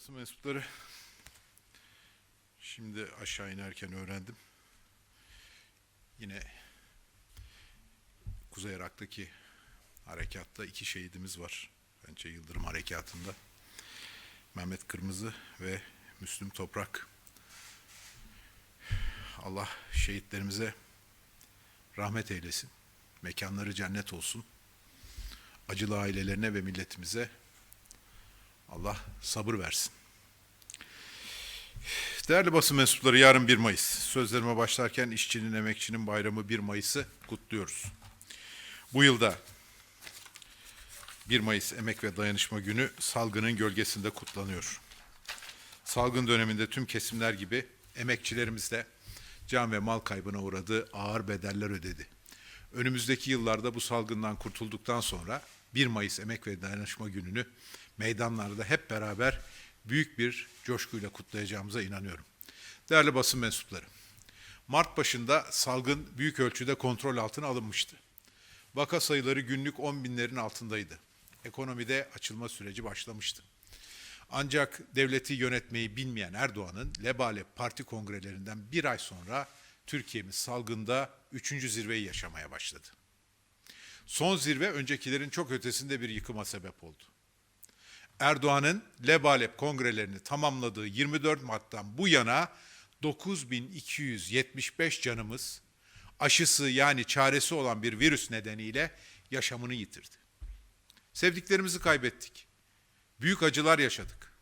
basın mensupları şimdi aşağı inerken öğrendim. Yine Kuzey Irak'taki harekatta iki şehidimiz var. Pençe Yıldırım Harekatı'nda. Mehmet Kırmızı ve Müslüm Toprak. Allah şehitlerimize rahmet eylesin. Mekanları cennet olsun. Acılı ailelerine ve milletimize Allah sabır versin. Değerli basın mensupları yarın 1 Mayıs. Sözlerime başlarken işçinin, emekçinin bayramı 1 Mayıs'ı kutluyoruz. Bu yılda 1 Mayıs Emek ve Dayanışma Günü salgının gölgesinde kutlanıyor. Salgın döneminde tüm kesimler gibi emekçilerimiz de can ve mal kaybına uğradığı ağır bedeller ödedi. Önümüzdeki yıllarda bu salgından kurtulduktan sonra 1 Mayıs Emek ve Dayanışma Günü'nü meydanlarda hep beraber büyük bir coşkuyla kutlayacağımıza inanıyorum. Değerli basın mensupları, Mart başında salgın büyük ölçüde kontrol altına alınmıştı. Vaka sayıları günlük 10 binlerin altındaydı. Ekonomide açılma süreci başlamıştı. Ancak devleti yönetmeyi bilmeyen Erdoğan'ın Lebale Parti kongrelerinden bir ay sonra Türkiye'miz salgında üçüncü zirveyi yaşamaya başladı. Son zirve öncekilerin çok ötesinde bir yıkıma sebep oldu. Erdoğan'ın Lebalep kongrelerini tamamladığı 24 Mart'tan bu yana 9275 canımız aşısı yani çaresi olan bir virüs nedeniyle yaşamını yitirdi. Sevdiklerimizi kaybettik. Büyük acılar yaşadık.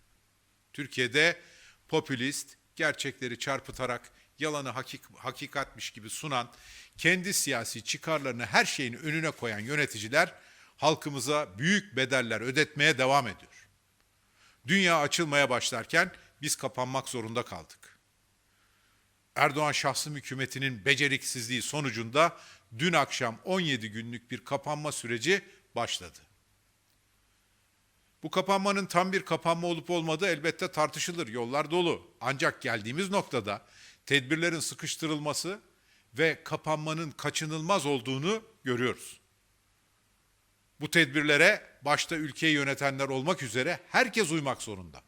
Türkiye'de popülist, gerçekleri çarpıtarak yalanı hakik, hakikatmiş gibi sunan, kendi siyasi çıkarlarını her şeyin önüne koyan yöneticiler halkımıza büyük bedeller ödetmeye devam ediyor. Dünya açılmaya başlarken biz kapanmak zorunda kaldık. Erdoğan şahsım hükümetinin beceriksizliği sonucunda dün akşam 17 günlük bir kapanma süreci başladı. Bu kapanmanın tam bir kapanma olup olmadığı elbette tartışılır. Yollar dolu. Ancak geldiğimiz noktada tedbirlerin sıkıştırılması ve kapanmanın kaçınılmaz olduğunu görüyoruz. Bu tedbirlere başta ülkeyi yönetenler olmak üzere herkes uymak zorunda.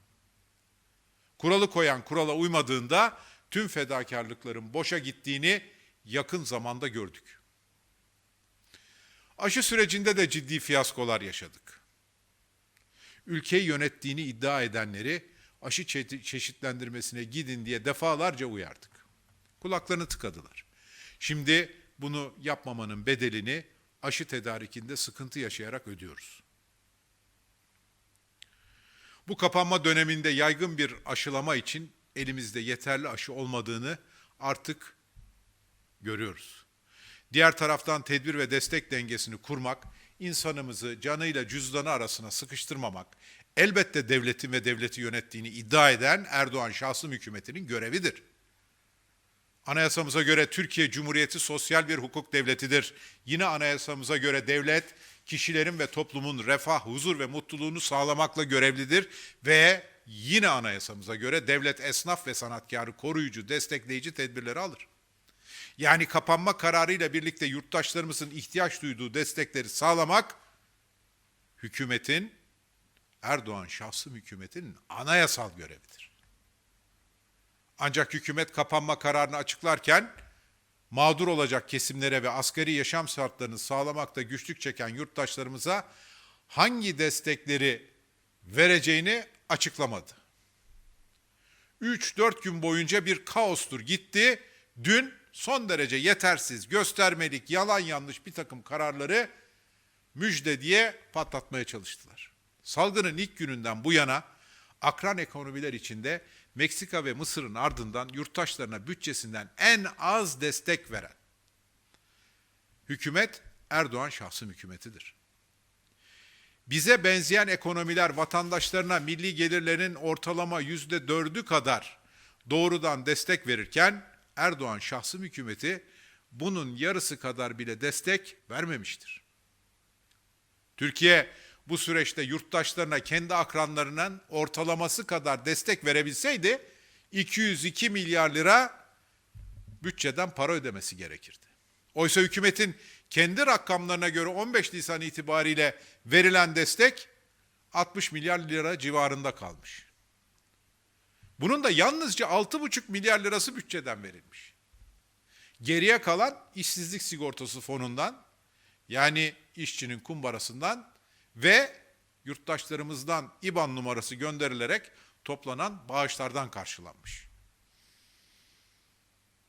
Kuralı koyan kurala uymadığında tüm fedakarlıkların boşa gittiğini yakın zamanda gördük. Aşı sürecinde de ciddi fiyaskolar yaşadık. Ülkeyi yönettiğini iddia edenleri aşı çe- çeşitlendirmesine gidin diye defalarca uyardık. Kulaklarını tıkadılar. Şimdi bunu yapmamanın bedelini aşı tedarikinde sıkıntı yaşayarak ödüyoruz. Bu kapanma döneminde yaygın bir aşılama için elimizde yeterli aşı olmadığını artık görüyoruz. Diğer taraftan tedbir ve destek dengesini kurmak, insanımızı canıyla cüzdanı arasına sıkıştırmamak, elbette devletin ve devleti yönettiğini iddia eden Erdoğan şahsım hükümetinin görevidir. Anayasamıza göre Türkiye Cumhuriyeti sosyal bir hukuk devletidir. Yine anayasamıza göre devlet kişilerin ve toplumun refah, huzur ve mutluluğunu sağlamakla görevlidir ve yine anayasamıza göre devlet esnaf ve sanatkarı koruyucu, destekleyici tedbirleri alır. Yani kapanma kararıyla birlikte yurttaşlarımızın ihtiyaç duyduğu destekleri sağlamak hükümetin Erdoğan şahsım hükümetinin anayasal görevidir. Ancak hükümet kapanma kararını açıklarken mağdur olacak kesimlere ve asgari yaşam şartlarını sağlamakta güçlük çeken yurttaşlarımıza hangi destekleri vereceğini açıklamadı. 3-4 gün boyunca bir kaostur gitti. Dün son derece yetersiz, göstermelik, yalan yanlış bir takım kararları müjde diye patlatmaya çalıştılar. Salgının ilk gününden bu yana akran ekonomiler içinde Meksika ve Mısır'ın ardından yurttaşlarına bütçesinden en az destek veren hükümet Erdoğan şahsım hükümetidir. Bize benzeyen ekonomiler vatandaşlarına milli gelirlerin ortalama yüzde dördü kadar doğrudan destek verirken Erdoğan şahsım hükümeti bunun yarısı kadar bile destek vermemiştir. Türkiye bu süreçte yurttaşlarına kendi akranlarının ortalaması kadar destek verebilseydi 202 milyar lira bütçeden para ödemesi gerekirdi. Oysa hükümetin kendi rakamlarına göre 15 Nisan itibariyle verilen destek 60 milyar lira civarında kalmış. Bunun da yalnızca 6,5 milyar lirası bütçeden verilmiş. Geriye kalan işsizlik sigortası fonundan yani işçinin kumbarasından ve yurttaşlarımızdan IBAN numarası gönderilerek toplanan bağışlardan karşılanmış.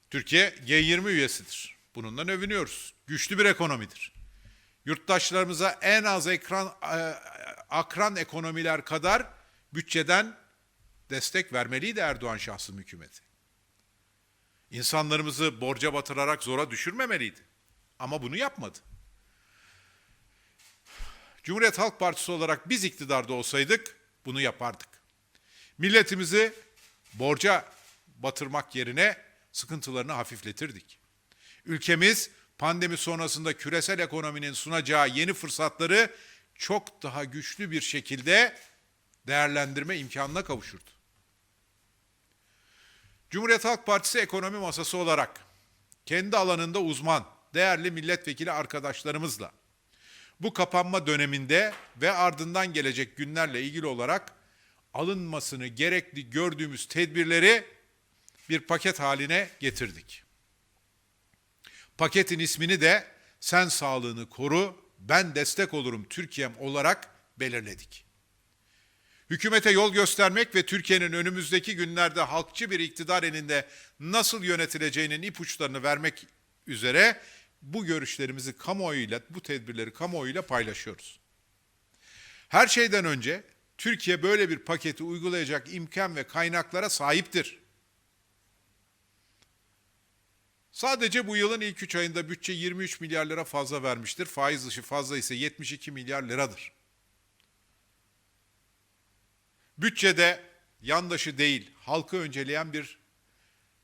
Türkiye G20 üyesidir. Bununla övünüyoruz. Güçlü bir ekonomidir. Yurttaşlarımıza en az ekran e, akran ekonomiler kadar bütçeden destek vermeliydi Erdoğan şahsım hükümeti. İnsanlarımızı borca batırarak zora düşürmemeliydi. Ama bunu yapmadı. Cumhuriyet Halk Partisi olarak biz iktidarda olsaydık bunu yapardık. Milletimizi borca batırmak yerine sıkıntılarını hafifletirdik. Ülkemiz pandemi sonrasında küresel ekonominin sunacağı yeni fırsatları çok daha güçlü bir şekilde değerlendirme imkanına kavuşurdu. Cumhuriyet Halk Partisi ekonomi masası olarak kendi alanında uzman, değerli milletvekili arkadaşlarımızla bu kapanma döneminde ve ardından gelecek günlerle ilgili olarak alınmasını gerekli gördüğümüz tedbirleri bir paket haline getirdik. Paketin ismini de sen sağlığını koru, ben destek olurum Türkiye'm olarak belirledik. Hükümete yol göstermek ve Türkiye'nin önümüzdeki günlerde halkçı bir iktidar elinde nasıl yönetileceğinin ipuçlarını vermek üzere bu görüşlerimizi kamuoyuyla, bu tedbirleri kamuoyuyla paylaşıyoruz. Her şeyden önce Türkiye böyle bir paketi uygulayacak imkan ve kaynaklara sahiptir. Sadece bu yılın ilk 3 ayında bütçe 23 milyar lira fazla vermiştir. Faiz dışı fazla ise 72 milyar liradır. Bütçede yandaşı değil, halkı önceleyen bir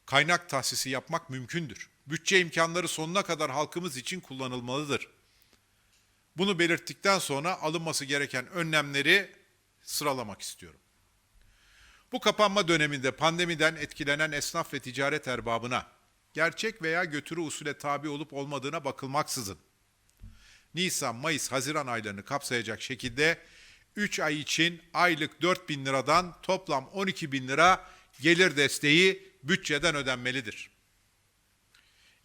kaynak tahsisi yapmak mümkündür. Bütçe imkanları sonuna kadar halkımız için kullanılmalıdır. Bunu belirttikten sonra alınması gereken önlemleri sıralamak istiyorum. Bu kapanma döneminde pandemiden etkilenen esnaf ve ticaret erbabına gerçek veya götürü usule tabi olup olmadığına bakılmaksızın Nisan, Mayıs, Haziran aylarını kapsayacak şekilde 3 ay için aylık 4 bin liradan toplam 12 bin lira gelir desteği bütçeden ödenmelidir.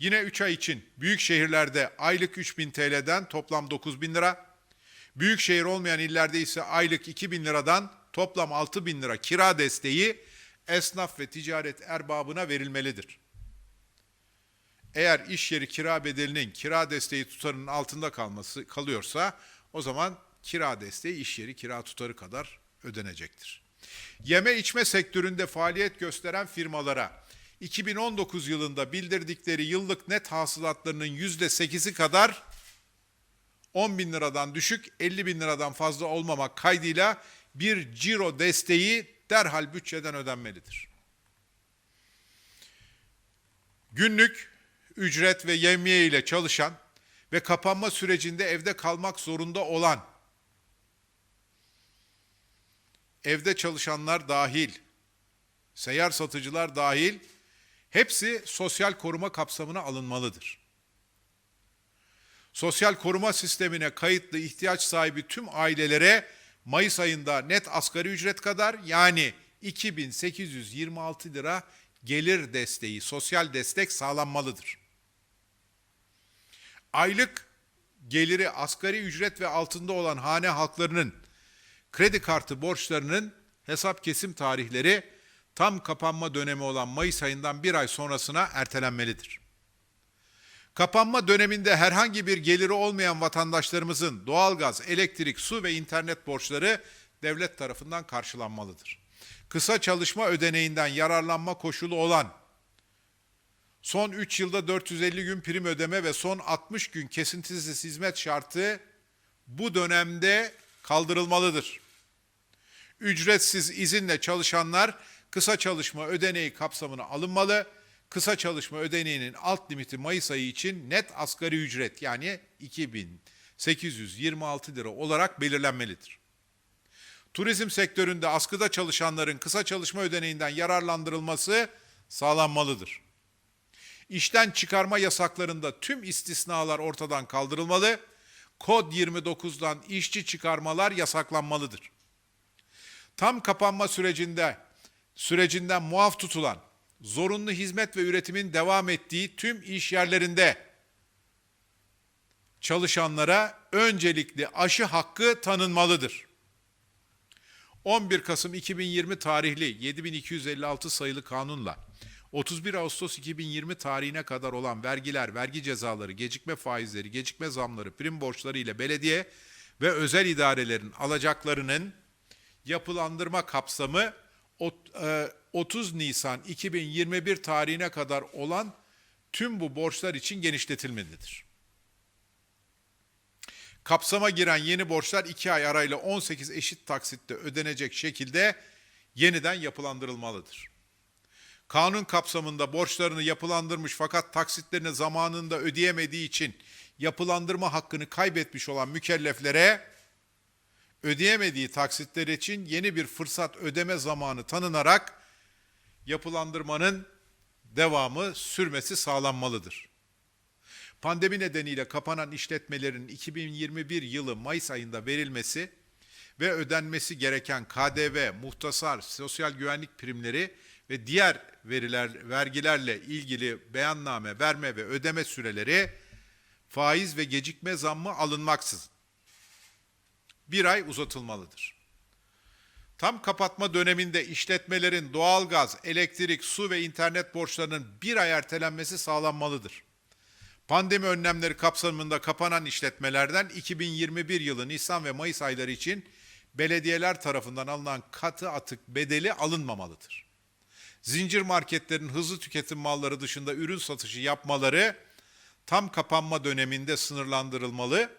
Yine 3 ay için büyük şehirlerde aylık 3 bin TL'den toplam 9 bin lira, büyük şehir olmayan illerde ise aylık 2 bin liradan toplam 6 bin lira kira desteği esnaf ve ticaret erbabına verilmelidir. Eğer iş yeri kira bedelinin kira desteği tutarının altında kalması kalıyorsa o zaman kira desteği iş yeri kira tutarı kadar ödenecektir. Yeme içme sektöründe faaliyet gösteren firmalara 2019 yılında bildirdikleri yıllık net hasılatlarının %8'i kadar 10 bin liradan düşük 50 bin liradan fazla olmamak kaydıyla bir ciro desteği derhal bütçeden ödenmelidir. Günlük ücret ve yemiye ile çalışan ve kapanma sürecinde evde kalmak zorunda olan evde çalışanlar dahil, seyyar satıcılar dahil hepsi sosyal koruma kapsamına alınmalıdır. Sosyal koruma sistemine kayıtlı ihtiyaç sahibi tüm ailelere Mayıs ayında net asgari ücret kadar yani 2826 lira gelir desteği, sosyal destek sağlanmalıdır. Aylık geliri asgari ücret ve altında olan hane halklarının kredi kartı borçlarının hesap kesim tarihleri tam kapanma dönemi olan Mayıs ayından bir ay sonrasına ertelenmelidir. Kapanma döneminde herhangi bir geliri olmayan vatandaşlarımızın doğalgaz, elektrik, su ve internet borçları devlet tarafından karşılanmalıdır. Kısa çalışma ödeneğinden yararlanma koşulu olan son 3 yılda 450 gün prim ödeme ve son 60 gün kesintisiz hizmet şartı bu dönemde kaldırılmalıdır. Ücretsiz izinle çalışanlar kısa çalışma ödeneği kapsamına alınmalı. Kısa çalışma ödeneğinin alt limiti Mayıs ayı için net asgari ücret yani 2826 lira olarak belirlenmelidir. Turizm sektöründe askıda çalışanların kısa çalışma ödeneğinden yararlandırılması sağlanmalıdır. İşten çıkarma yasaklarında tüm istisnalar ortadan kaldırılmalı. Kod 29'dan işçi çıkarmalar yasaklanmalıdır. Tam kapanma sürecinde sürecinden muaf tutulan, zorunlu hizmet ve üretimin devam ettiği tüm iş yerlerinde çalışanlara öncelikli aşı hakkı tanınmalıdır. 11 Kasım 2020 tarihli 7256 sayılı kanunla 31 Ağustos 2020 tarihine kadar olan vergiler, vergi cezaları, gecikme faizleri, gecikme zamları, prim borçları ile belediye ve özel idarelerin alacaklarının yapılandırma kapsamı 30 Nisan 2021 tarihine kadar olan tüm bu borçlar için genişletilmelidir. Kapsama giren yeni borçlar 2 ay arayla 18 eşit taksitte ödenecek şekilde yeniden yapılandırılmalıdır. Kanun kapsamında borçlarını yapılandırmış fakat taksitlerini zamanında ödeyemediği için yapılandırma hakkını kaybetmiş olan mükelleflere ödeyemediği taksitler için yeni bir fırsat ödeme zamanı tanınarak yapılandırmanın devamı sürmesi sağlanmalıdır. Pandemi nedeniyle kapanan işletmelerin 2021 yılı Mayıs ayında verilmesi ve ödenmesi gereken KDV, muhtasar, sosyal güvenlik primleri ve diğer veriler vergilerle ilgili beyanname verme ve ödeme süreleri faiz ve gecikme zammı alınmaksızın bir ay uzatılmalıdır. Tam kapatma döneminde işletmelerin doğalgaz, elektrik, su ve internet borçlarının bir ay ertelenmesi sağlanmalıdır. Pandemi önlemleri kapsamında kapanan işletmelerden 2021 yılı Nisan ve Mayıs ayları için belediyeler tarafından alınan katı atık bedeli alınmamalıdır. Zincir marketlerin hızlı tüketim malları dışında ürün satışı yapmaları tam kapanma döneminde sınırlandırılmalı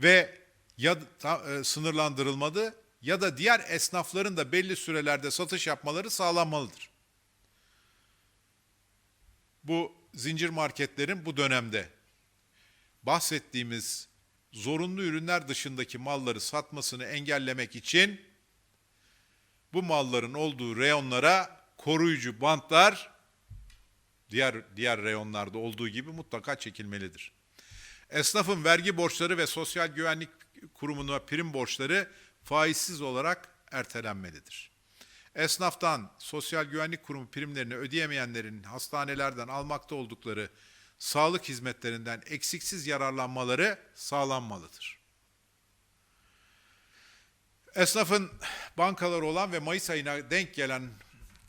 ve ya ta- e, sınırlandırılmalı ya da diğer esnafların da belli sürelerde satış yapmaları sağlanmalıdır. Bu zincir marketlerin bu dönemde bahsettiğimiz zorunlu ürünler dışındaki malları satmasını engellemek için bu malların olduğu reyonlara koruyucu bantlar diğer diğer reyonlarda olduğu gibi mutlaka çekilmelidir. Esnafın vergi borçları ve sosyal güvenlik kurumuna prim borçları faizsiz olarak ertelenmelidir. Esnaftan sosyal güvenlik kurumu primlerini ödeyemeyenlerin hastanelerden almakta oldukları sağlık hizmetlerinden eksiksiz yararlanmaları sağlanmalıdır. Esnafın bankaları olan ve Mayıs ayına denk gelen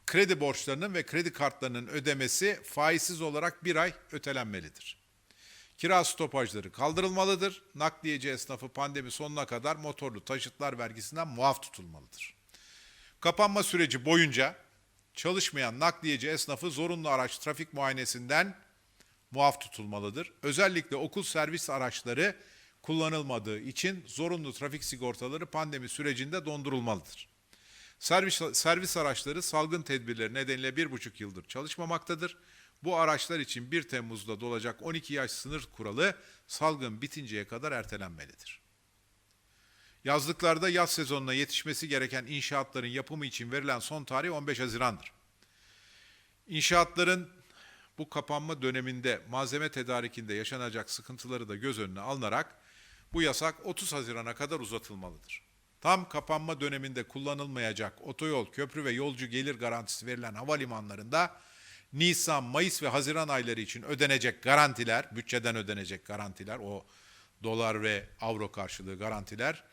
kredi borçlarının ve kredi kartlarının ödemesi faizsiz olarak bir ay ötelenmelidir. Kira stopajları kaldırılmalıdır. Nakliyeci esnafı pandemi sonuna kadar motorlu taşıtlar vergisinden muaf tutulmalıdır. Kapanma süreci boyunca çalışmayan nakliyeci esnafı zorunlu araç trafik muayenesinden muaf tutulmalıdır. Özellikle okul servis araçları kullanılmadığı için zorunlu trafik sigortaları pandemi sürecinde dondurulmalıdır. Servis, servis araçları salgın tedbirleri nedeniyle bir buçuk yıldır çalışmamaktadır. Bu araçlar için 1 Temmuz'da dolacak 12 yaş sınır kuralı salgın bitinceye kadar ertelenmelidir. Yazlıklarda yaz sezonuna yetişmesi gereken inşaatların yapımı için verilen son tarih 15 Haziran'dır. İnşaatların bu kapanma döneminde malzeme tedarikinde yaşanacak sıkıntıları da göz önüne alınarak bu yasak 30 Haziran'a kadar uzatılmalıdır. Tam kapanma döneminde kullanılmayacak otoyol, köprü ve yolcu gelir garantisi verilen havalimanlarında Nisan, Mayıs ve Haziran ayları için ödenecek garantiler, bütçeden ödenecek garantiler, o dolar ve avro karşılığı garantiler,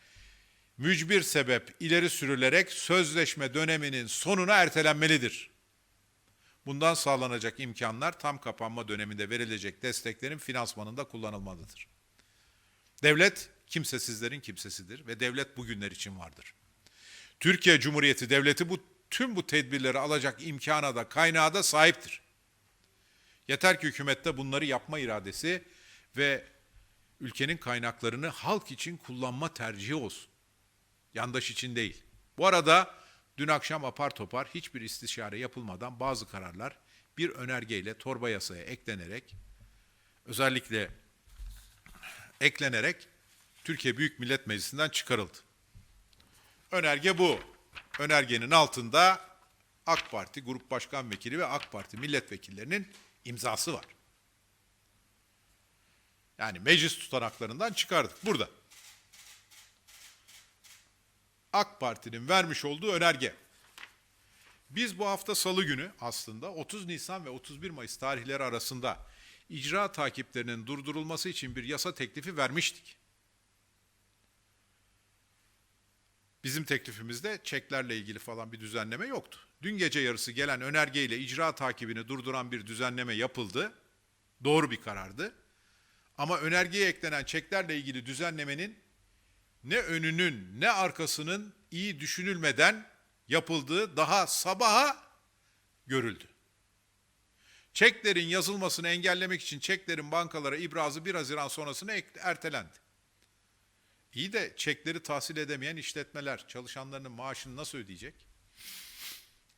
mücbir sebep ileri sürülerek sözleşme döneminin sonuna ertelenmelidir. Bundan sağlanacak imkanlar tam kapanma döneminde verilecek desteklerin finansmanında kullanılmalıdır. Devlet kimsesizlerin kimsesidir ve devlet bugünler için vardır. Türkiye Cumhuriyeti Devleti bu tüm bu tedbirleri alacak imkana da kaynağa da sahiptir. Yeter ki hükümette bunları yapma iradesi ve ülkenin kaynaklarını halk için kullanma tercihi olsun. Yandaş için değil. Bu arada dün akşam apar topar hiçbir istişare yapılmadan bazı kararlar bir önergeyle torba yasaya eklenerek özellikle eklenerek Türkiye Büyük Millet Meclisi'nden çıkarıldı. Önerge bu. Önergenin altında AK Parti Grup Başkan Vekili ve AK Parti milletvekillerinin imzası var. Yani meclis tutanaklarından çıkardık. Burada. AK Parti'nin vermiş olduğu önerge. Biz bu hafta salı günü aslında 30 Nisan ve 31 Mayıs tarihleri arasında icra takiplerinin durdurulması için bir yasa teklifi vermiştik. Bizim teklifimizde çeklerle ilgili falan bir düzenleme yoktu. Dün gece yarısı gelen önergeyle icra takibini durduran bir düzenleme yapıldı. Doğru bir karardı. Ama önergeye eklenen çeklerle ilgili düzenlemenin ne önünün ne arkasının iyi düşünülmeden yapıldığı daha sabaha görüldü. Çeklerin yazılmasını engellemek için çeklerin bankalara ibrazı 1 Haziran sonrasına ertelendi. İyi de çekleri tahsil edemeyen işletmeler çalışanlarının maaşını nasıl ödeyecek?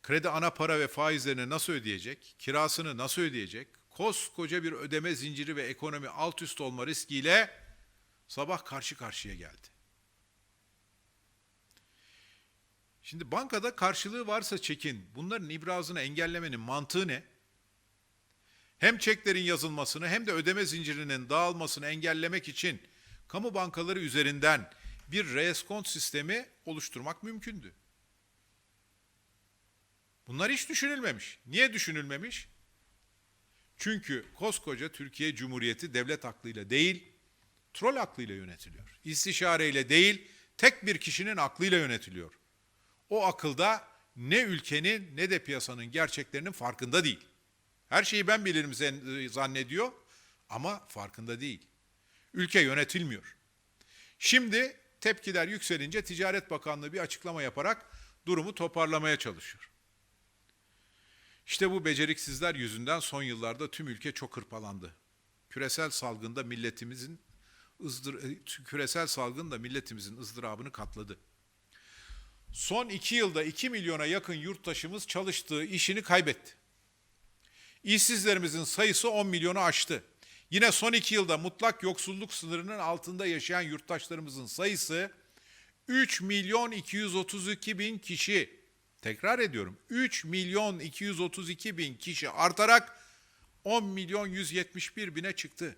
Kredi ana para ve faizlerini nasıl ödeyecek? Kirasını nasıl ödeyecek? Koskoca bir ödeme zinciri ve ekonomi alt üst olma riskiyle sabah karşı karşıya geldi. Şimdi bankada karşılığı varsa çekin, bunların ibrazını engellemenin mantığı ne? Hem çeklerin yazılmasını hem de ödeme zincirinin dağılmasını engellemek için kamu bankaları üzerinden bir reskont sistemi oluşturmak mümkündü. Bunlar hiç düşünülmemiş. Niye düşünülmemiş? Çünkü koskoca Türkiye Cumhuriyeti devlet aklıyla değil, troll aklıyla yönetiliyor. İstişareyle değil, tek bir kişinin aklıyla yönetiliyor. O akılda ne ülkenin ne de piyasanın gerçeklerinin farkında değil. Her şeyi ben bilirim zannediyor ama farkında değil. Ülke yönetilmiyor. Şimdi tepkiler yükselince Ticaret Bakanlığı bir açıklama yaparak durumu toparlamaya çalışıyor. İşte bu beceriksizler yüzünden son yıllarda tüm ülke çok hırpalandı. Küresel salgında milletimizin ızdır, küresel salgın da milletimizin ızdırabını katladı. Son iki yılda 2 milyona yakın yurttaşımız çalıştığı işini kaybetti. İşsizlerimizin sayısı 10 milyonu aştı. Yine son iki yılda mutlak yoksulluk sınırının altında yaşayan yurttaşlarımızın sayısı 3 milyon 232 bin kişi. Tekrar ediyorum 3 milyon 232 bin kişi artarak 10 milyon 171 bine çıktı.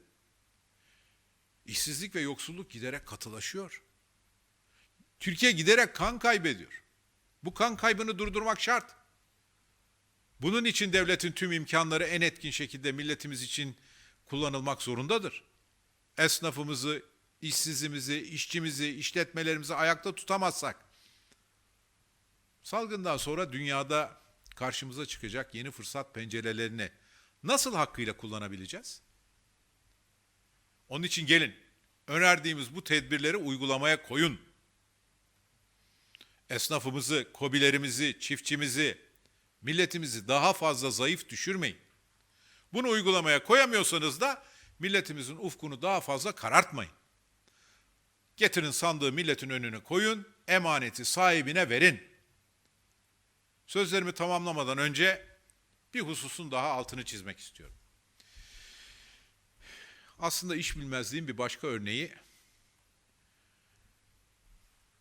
İşsizlik ve yoksulluk giderek katılaşıyor. Türkiye giderek kan kaybediyor. Bu kan kaybını durdurmak şart. Bunun için devletin tüm imkanları en etkin şekilde milletimiz için kullanılmak zorundadır. Esnafımızı, işsizimizi, işçimizi, işletmelerimizi ayakta tutamazsak salgından sonra dünyada karşımıza çıkacak yeni fırsat pencerelerini nasıl hakkıyla kullanabileceğiz? Onun için gelin önerdiğimiz bu tedbirleri uygulamaya koyun. Esnafımızı, kobilerimizi, çiftçimizi, milletimizi daha fazla zayıf düşürmeyin. Bunu uygulamaya koyamıyorsanız da milletimizin ufkunu daha fazla karartmayın. Getirin sandığı milletin önüne koyun, emaneti sahibine verin. Sözlerimi tamamlamadan önce bir hususun daha altını çizmek istiyorum. Aslında iş bilmezliğin bir başka örneği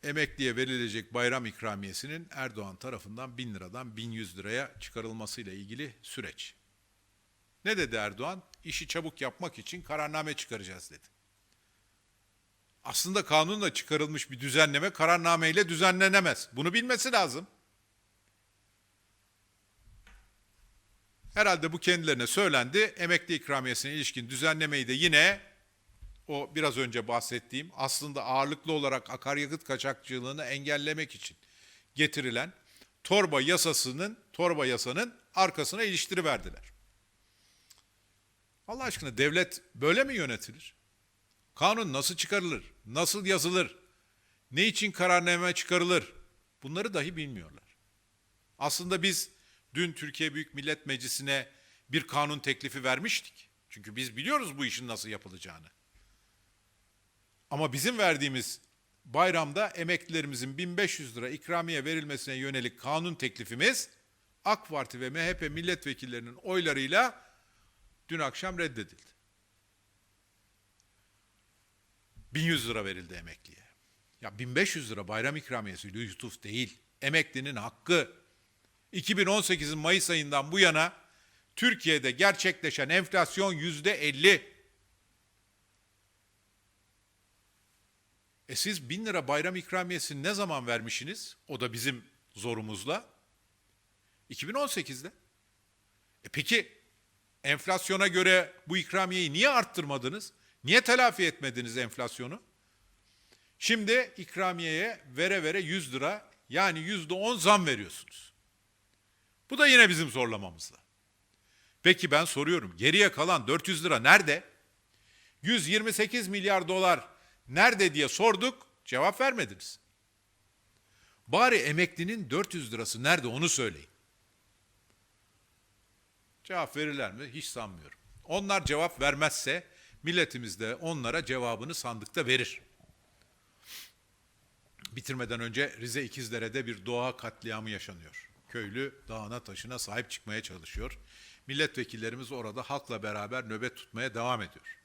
emekliye verilecek bayram ikramiyesinin Erdoğan tarafından 1000 liradan 1100 liraya çıkarılmasıyla ilgili süreç. Ne dedi Erdoğan? İşi çabuk yapmak için kararname çıkaracağız dedi. Aslında kanunla çıkarılmış bir düzenleme kararnameyle düzenlenemez. Bunu bilmesi lazım. Herhalde bu kendilerine söylendi. Emekli ikramiyesine ilişkin düzenlemeyi de yine o biraz önce bahsettiğim aslında ağırlıklı olarak akaryakıt kaçakçılığını engellemek için getirilen torba yasasının torba yasanın arkasına iliştiriverdiler. Allah aşkına devlet böyle mi yönetilir? Kanun nasıl çıkarılır? Nasıl yazılır? Ne için kararname çıkarılır? Bunları dahi bilmiyorlar. Aslında biz dün Türkiye Büyük Millet Meclisi'ne bir kanun teklifi vermiştik. Çünkü biz biliyoruz bu işin nasıl yapılacağını. Ama bizim verdiğimiz bayramda emeklilerimizin 1500 lira ikramiye verilmesine yönelik kanun teklifimiz AK Parti ve MHP milletvekillerinin oylarıyla dün akşam reddedildi. 1100 lira verildi emekliye. Ya 1500 lira bayram ikramiyesi lütuf değil. Emeklinin hakkı. 2018'in Mayıs ayından bu yana Türkiye'de gerçekleşen enflasyon yüzde 50. E siz 1000 lira bayram ikramiyesini ne zaman vermişsiniz? O da bizim zorumuzla. 2018'de. E peki enflasyona göre bu ikramiyeyi niye arttırmadınız? Niye telafi etmediniz enflasyonu? Şimdi ikramiyeye vere vere 100 lira yani yüzde 10 zam veriyorsunuz. Bu da yine bizim zorlamamızla. Peki ben soruyorum geriye kalan 400 lira nerede? 128 milyar dolar nerede diye sorduk cevap vermediniz. Bari emeklinin 400 lirası nerede onu söyleyin. Cevap verirler mi? Hiç sanmıyorum. Onlar cevap vermezse milletimiz de onlara cevabını sandıkta verir. Bitirmeden önce Rize İkizdere'de bir doğa katliamı yaşanıyor. Köylü dağına taşına sahip çıkmaya çalışıyor. Milletvekillerimiz orada halkla beraber nöbet tutmaya devam ediyor.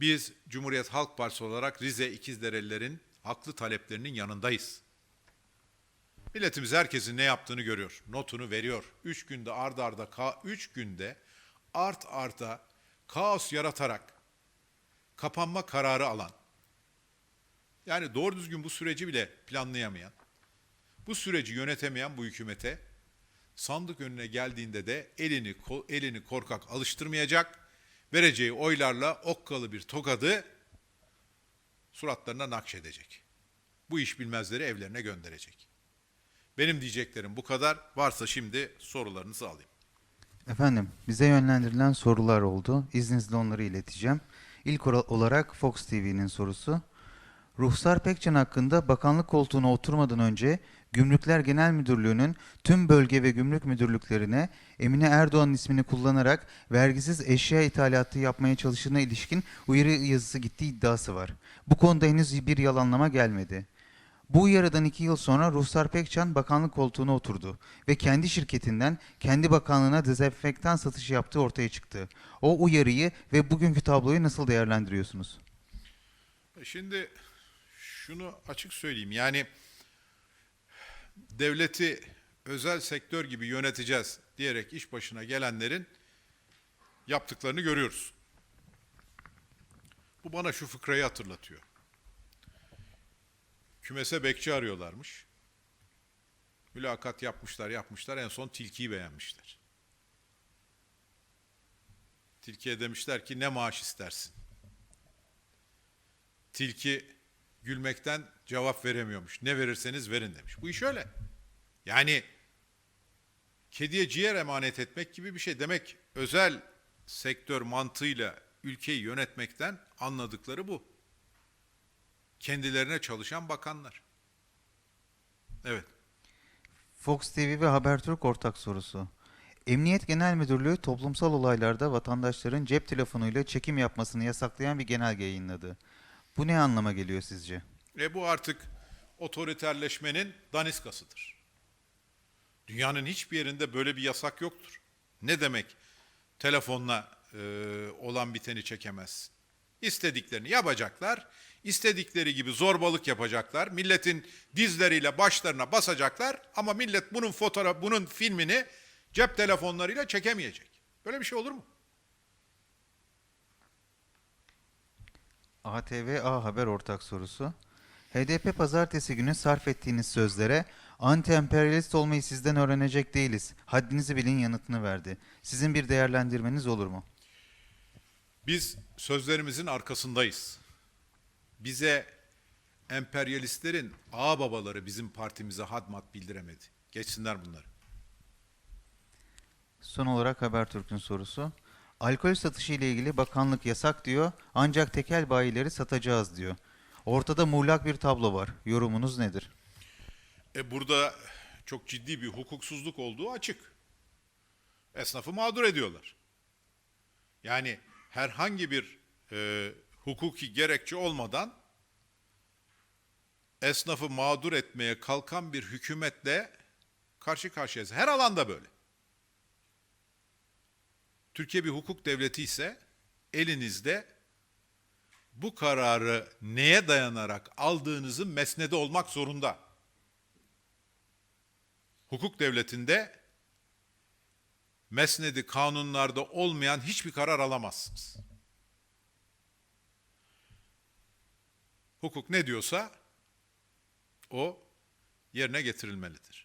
Biz Cumhuriyet Halk Partisi olarak Rize İkizderelilerin haklı taleplerinin yanındayız. Milletimiz herkesin ne yaptığını görüyor. Notunu veriyor. Üç günde ard arda, ka- üç günde art arda kaos yaratarak kapanma kararı alan, yani doğru düzgün bu süreci bile planlayamayan, bu süreci yönetemeyen bu hükümete sandık önüne geldiğinde de elini elini korkak alıştırmayacak, vereceği oylarla okkalı bir tokadı suratlarına nakşedecek. Bu iş bilmezleri evlerine gönderecek. Benim diyeceklerim bu kadar. Varsa şimdi sorularınızı alayım. Efendim, bize yönlendirilen sorular oldu. İzninizle onları ileteceğim. İlk olarak Fox TV'nin sorusu. Ruhsar Pekcan hakkında bakanlık koltuğuna oturmadan önce Gümrükler Genel Müdürlüğü'nün tüm bölge ve gümrük müdürlüklerine Emine Erdoğan'ın ismini kullanarak vergisiz eşya ithalatı yapmaya çalıştığına ilişkin uyarı yazısı gittiği iddiası var. Bu konuda henüz bir yalanlama gelmedi. Bu uyarıdan iki yıl sonra Ruhsar Pekcan bakanlık koltuğuna oturdu ve kendi şirketinden kendi bakanlığına dezenfektan satışı yaptığı ortaya çıktı. O uyarıyı ve bugünkü tabloyu nasıl değerlendiriyorsunuz? Şimdi şunu açık söyleyeyim. Yani devleti özel sektör gibi yöneteceğiz diyerek iş başına gelenlerin yaptıklarını görüyoruz. Bu bana şu fıkrayı hatırlatıyor. Kümese bekçi arıyorlarmış. Mülakat yapmışlar, yapmışlar. En son tilkiyi beğenmişler. Tilkiye demişler ki ne maaş istersin? Tilki gülmekten cevap veremiyormuş. Ne verirseniz verin demiş. Bu iş öyle. Yani kediye ciğer emanet etmek gibi bir şey. Demek özel sektör mantığıyla ülkeyi yönetmekten anladıkları bu. Kendilerine çalışan bakanlar. Evet. Fox TV ve Habertürk ortak sorusu. Emniyet Genel Müdürlüğü toplumsal olaylarda vatandaşların cep telefonuyla çekim yapmasını yasaklayan bir genelge yayınladı. Bu ne anlama geliyor sizce? E bu artık otoriterleşmenin daniskasıdır. Dünyanın hiçbir yerinde böyle bir yasak yoktur. Ne demek telefonla e, olan biteni çekemezsin? İstediklerini yapacaklar, istedikleri gibi zorbalık yapacaklar, milletin dizleriyle başlarına basacaklar ama millet bunun fotoğraf, bunun filmini cep telefonlarıyla çekemeyecek. Böyle bir şey olur mu? ATV A Haber ortak sorusu. HDP pazartesi günü sarf ettiğiniz sözlere anti-emperyalist olmayı sizden öğrenecek değiliz. Haddinizi bilin yanıtını verdi. Sizin bir değerlendirmeniz olur mu? Biz sözlerimizin arkasındayız. Bize emperyalistlerin ağ babaları bizim partimize hadmat bildiremedi. Geçsinler bunları. Son olarak Habertürk'ün sorusu. Alkol satışı ile ilgili bakanlık yasak diyor ancak tekel bayileri satacağız diyor. Ortada muğlak bir tablo var. Yorumunuz nedir? E burada çok ciddi bir hukuksuzluk olduğu açık. Esnafı mağdur ediyorlar. Yani herhangi bir e, hukuki gerekçe olmadan esnafı mağdur etmeye kalkan bir hükümetle karşı karşıyayız. Her alanda böyle. Türkiye bir hukuk devleti ise elinizde bu kararı neye dayanarak aldığınızın mesnedi olmak zorunda. Hukuk devletinde mesnedi kanunlarda olmayan hiçbir karar alamazsınız. Hukuk ne diyorsa o yerine getirilmelidir.